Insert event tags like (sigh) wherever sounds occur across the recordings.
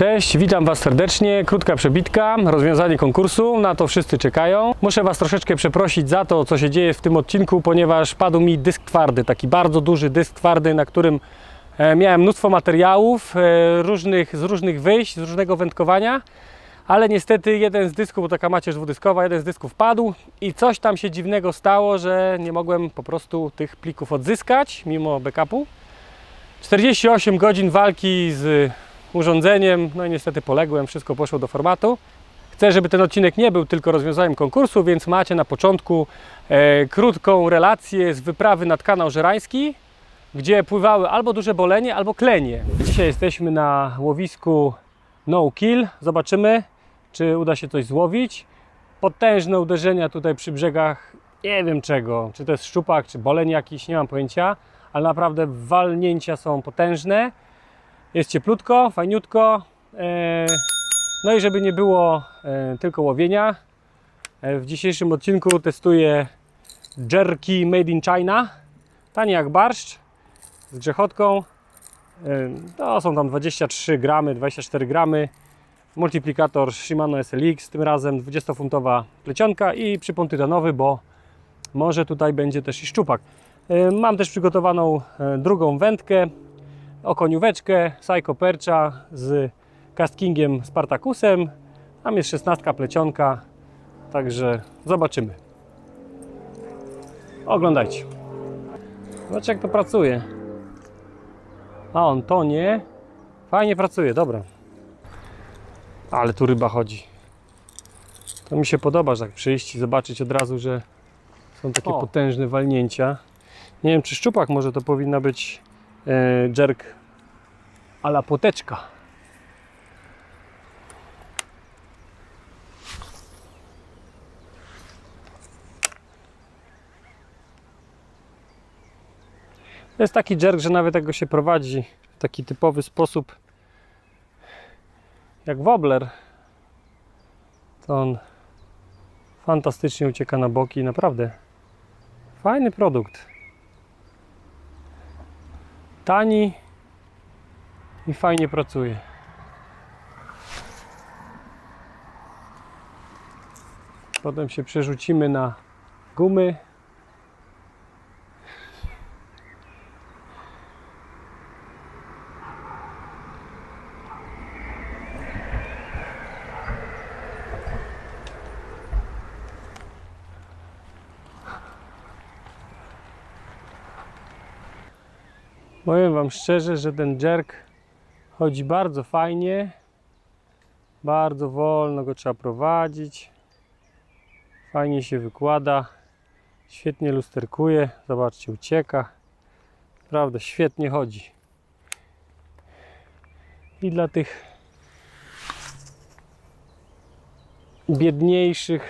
Cześć, witam Was serdecznie. Krótka przebitka, rozwiązanie konkursu, na to wszyscy czekają. Muszę Was troszeczkę przeprosić za to, co się dzieje w tym odcinku, ponieważ padł mi dysk twardy, taki bardzo duży dysk twardy, na którym e, miałem mnóstwo materiałów e, różnych, z różnych wyjść, z różnego wędkowania. Ale niestety jeden z dysków, bo taka macierz dwudyskowa, jeden z dysków padł i coś tam się dziwnego stało, że nie mogłem po prostu tych plików odzyskać, mimo backupu. 48 godzin walki z urządzeniem, no i niestety poległem, wszystko poszło do formatu. Chcę, żeby ten odcinek nie był tylko rozwiązaniem konkursu, więc macie na początku e, krótką relację z wyprawy nad kanał Żerański, gdzie pływały albo duże bolenie, albo klenie. Dzisiaj jesteśmy na łowisku No Kill. Zobaczymy, czy uda się coś złowić. Potężne uderzenia tutaj przy brzegach, nie wiem czego, czy to jest szczupak, czy boleń jakiś, nie mam pojęcia, ale naprawdę walnięcia są potężne. Jest cieplutko, fajniutko. E, No i żeby nie było e, tylko łowienia, e, w dzisiejszym odcinku testuję jerky made in China. Tanie jak barszcz, z grzechotką. To są tam 23 gramy, 24 gramy. Multiplikator Shimano SLX, tym razem 20-funtowa plecionka i przypon tytanowy, bo może tutaj będzie też i szczupak. Mam też przygotowaną drugą wędkę, okonióweczkę Psycho Percha z castkingiem Spartacusem. Tam jest 16 plecionka, także zobaczymy. Oglądajcie. Zobaczcie jak to pracuje. A on to nie. Fajnie pracuje, dobra. Ale tu ryba chodzi. To mi się podoba, że tak przyjść i zobaczyć od razu, że są takie O. potężne walnięcia. Nie wiem, czy szczupak może to powinna być jerk a la poteczka. To jest taki jerk, że nawet jak go się prowadzi w taki typowy sposób, jak wobbler, to on fantastycznie ucieka na boki. Naprawdę fajny produkt. Tani i fajnie pracuje. Potem się przerzucimy na gumy. Powiem Wam szczerze, że ten jerk chodzi bardzo fajnie. Bardzo wolno go trzeba prowadzić. Fajnie się wykłada. Świetnie lusterkuje. Zobaczcie, ucieka. Naprawdę świetnie chodzi. I dla tych biedniejszych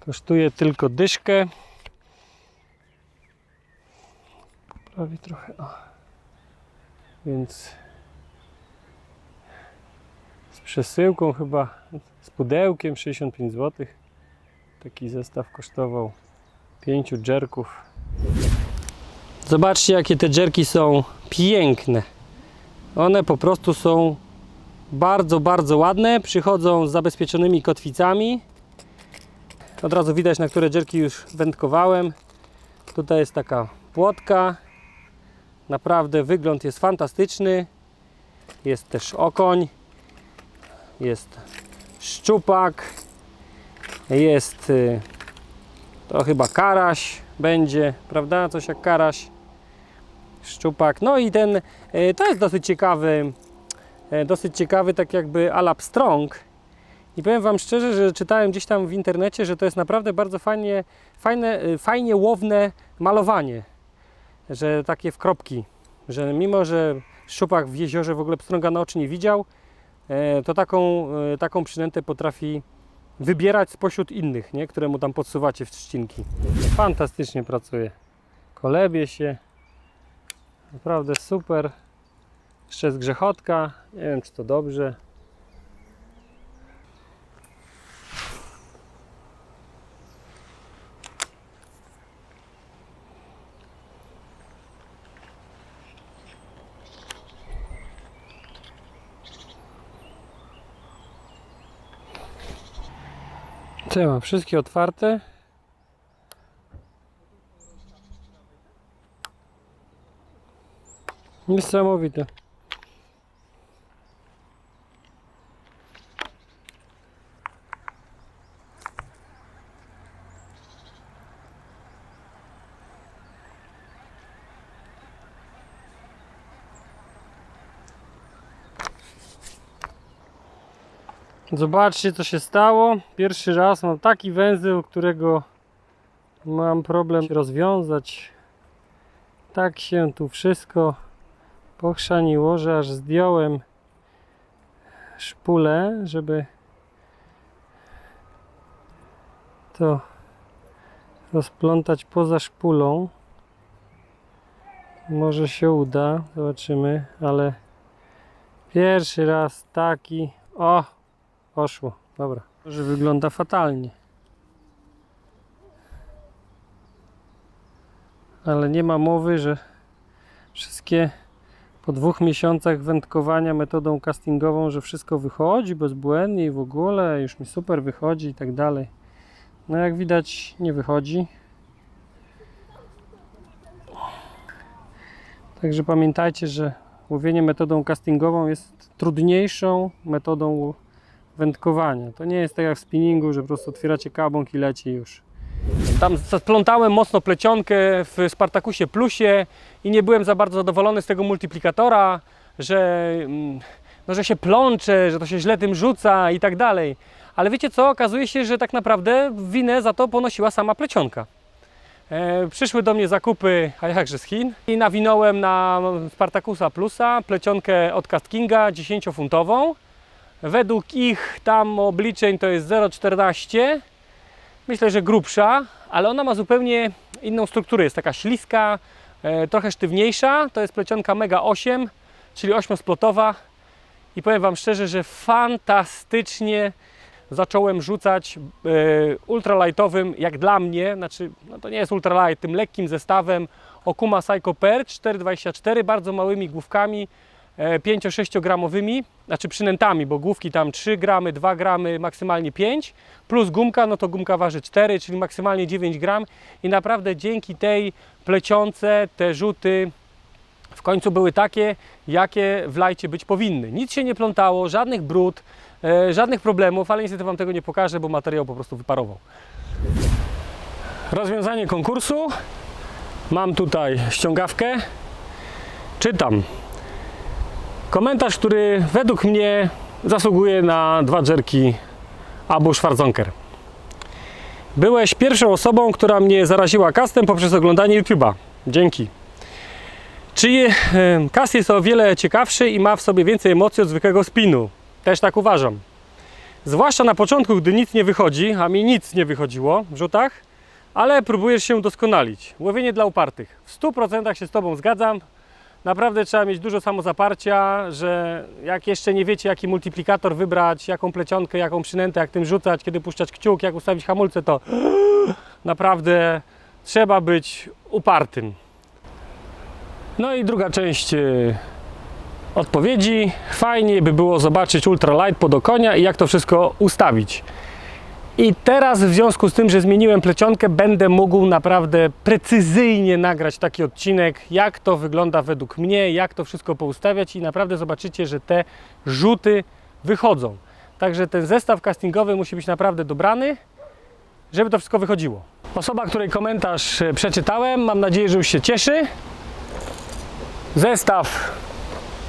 kosztuje tylko dyszkę. Prawie trochę. Więc z przesyłką chyba, z pudełkiem 65 zł. Taki zestaw kosztował 5 dżerków. Zobaczcie jakie te dżerki są piękne. One po prostu są bardzo, bardzo ładne. Przychodzą z zabezpieczonymi kotwicami. Od razu widać na które dżerki już wędkowałem. Tutaj jest taka płotka. Naprawdę wygląd jest fantastyczny. Jest też okoń. Jest szczupak. Jest y, to chyba karaś będzie, prawda? Coś jak karaś. Szczupak. No i ten, y, to jest dosyć ciekawy, y, dosyć ciekawy tak jakby alap strong. I powiem Wam szczerze, że czytałem gdzieś tam w internecie, że to jest naprawdę bardzo fajnie, fajne, fajnie łowne malowanie że takie w kropki, że mimo, że szczupak w jeziorze w ogóle pstrąga na oczy nie widział, e, to taką, e, taką przynętę potrafi wybierać spośród innych, nie? które mu tam podsuwacie w trzcinki. Fantastycznie pracuje. Kolebie się. Naprawdę super. Jeszcze jest grzechotka. Nie wiem, czy to dobrze. Co ja mam? Wszystkie otwarte. Niesamowite. Zobaczcie co się stało. Pierwszy raz mam taki węzeł, którego mam problem rozwiązać. Tak się tu wszystko pochrzaniło, że aż zdjąłem szpulę, żeby to rozplątać poza szpulą. Może się uda, zobaczymy, ale pierwszy raz taki. O, Poszło, dobra. Że wygląda fatalnie. Ale nie ma mowy, że wszystkie po dwóch miesiącach wędkowania metodą castingową, że wszystko wychodzi bezbłędnie i w ogóle już mi super wychodzi i tak dalej. No jak widać nie wychodzi. Także pamiętajcie, że łowienie metodą castingową jest trudniejszą metodą wędkowania. To nie jest tak jak w spinningu, że po prostu otwieracie kabąk i leci już. Tam splątałem mocno plecionkę w Spartakusie Plusie i nie byłem za bardzo zadowolony z tego multiplikatora, że, mm, no, że się plącze, że to się źle tym rzuca i tak dalej. Ale wiecie co? Okazuje się, że tak naprawdę winę za to ponosiła sama plecionka. E, przyszły do mnie zakupy, a jakże z Chin i nawinąłem na Spartakusa Plusa plecionkę od Cast Kinga 10-funtową. Według ich tam obliczeń to jest 0,14. Myślę, że grubsza, ale ona ma zupełnie inną strukturę. Jest taka śliska, e, trochę sztywniejsza. To jest plecionka Mega 8, czyli 8-splotowa. I powiem Wam szczerze, że fantastycznie zacząłem rzucać e, ultralightowym, jak dla mnie, znaczy no to nie jest ultralight, tym lekkim zestawem Okuma Psycho Perch 4,24, bardzo małymi główkami, 5-6 gramowymi, znaczy przynętami, bo główki tam 3 gramy, 2 gramy, maksymalnie 5, plus gumka, no to gumka waży 4, czyli maksymalnie 9 gram i naprawdę dzięki tej plecionce te rzuty w końcu były takie, jakie w lajcie być powinny. Nic się nie plątało, żadnych brud, e, żadnych problemów, ale niestety Wam tego nie pokażę, bo materiał po prostu wyparował. Rozwiązanie konkursu. Mam tutaj ściągawkę. Czytam. Komentarz, który według mnie zasługuje na dwa dżerki Abu Schwarzonker. Byłeś pierwszą osobą, która mnie zaraziła kastem poprzez oglądanie YouTube'a. Dzięki. Czy kas jest o wiele ciekawszy i ma w sobie więcej emocji od zwykłego spinu? Też tak uważam. Zwłaszcza na początku, gdy nic nie wychodzi, a mi nic nie wychodziło w rzutach, ale próbujesz się doskonalić. Łowienie dla upartych. W 100% się z Tobą zgadzam. Naprawdę trzeba mieć dużo samozaparcia, że jak jeszcze nie wiecie, jaki multiplikator wybrać, jaką plecionkę, jaką przynętę, jak tym rzucać, kiedy puszczać kciuk, jak ustawić hamulce, to (gasps) naprawdę trzeba być upartym. No i druga część y, odpowiedzi. Fajnie by było zobaczyć ultralight pod okonia i jak to wszystko ustawić. I teraz w związku z tym, że zmieniłem plecionkę, będę mógł naprawdę precyzyjnie nagrać taki odcinek, jak to wygląda według mnie, jak to wszystko poustawiać i naprawdę zobaczycie, że te rzuty wychodzą. Także ten zestaw castingowy musi być naprawdę dobrany, żeby to wszystko wychodziło. Osoba, której komentarz przeczytałem, mam nadzieję, że już się cieszy. Zestaw,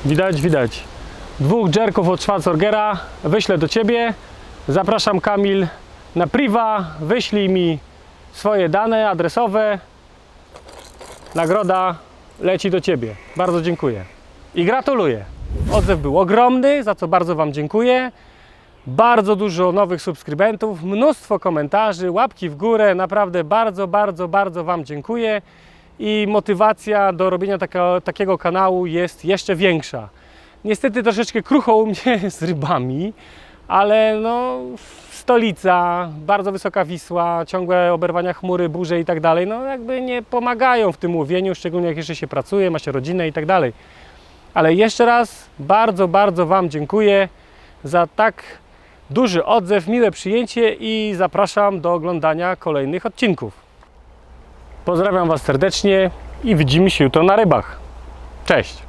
widać, widać, dwóch jerków od Schwarzorgera wyślę do Ciebie. Zapraszam Kamil na priwa, wyślij mi swoje dane adresowe. Nagroda leci do Ciebie. Bardzo dziękuję. I gratuluję. Odzew był ogromny, za co bardzo Wam dziękuję. Bardzo dużo nowych subskrybentów, mnóstwo komentarzy, łapki w górę. Naprawdę bardzo, bardzo, bardzo Wam dziękuję. I motywacja do robienia taka, takiego kanału jest jeszcze większa. Niestety troszeczkę krucho u mnie (laughs) z rybami, ale no stolica, bardzo wysoka Wisła, ciągłe oberwania chmury, burze i tak dalej, no jakby nie pomagają w tym łowieniu, szczególnie jak jeszcze się pracuje, ma się rodzinę i tak dalej. Ale jeszcze raz bardzo, bardzo Wam dziękuję za tak duży odzew, miłe przyjęcie i zapraszam do oglądania kolejnych odcinków. Pozdrawiam Was serdecznie i widzimy się jutro na rybach. Cześć!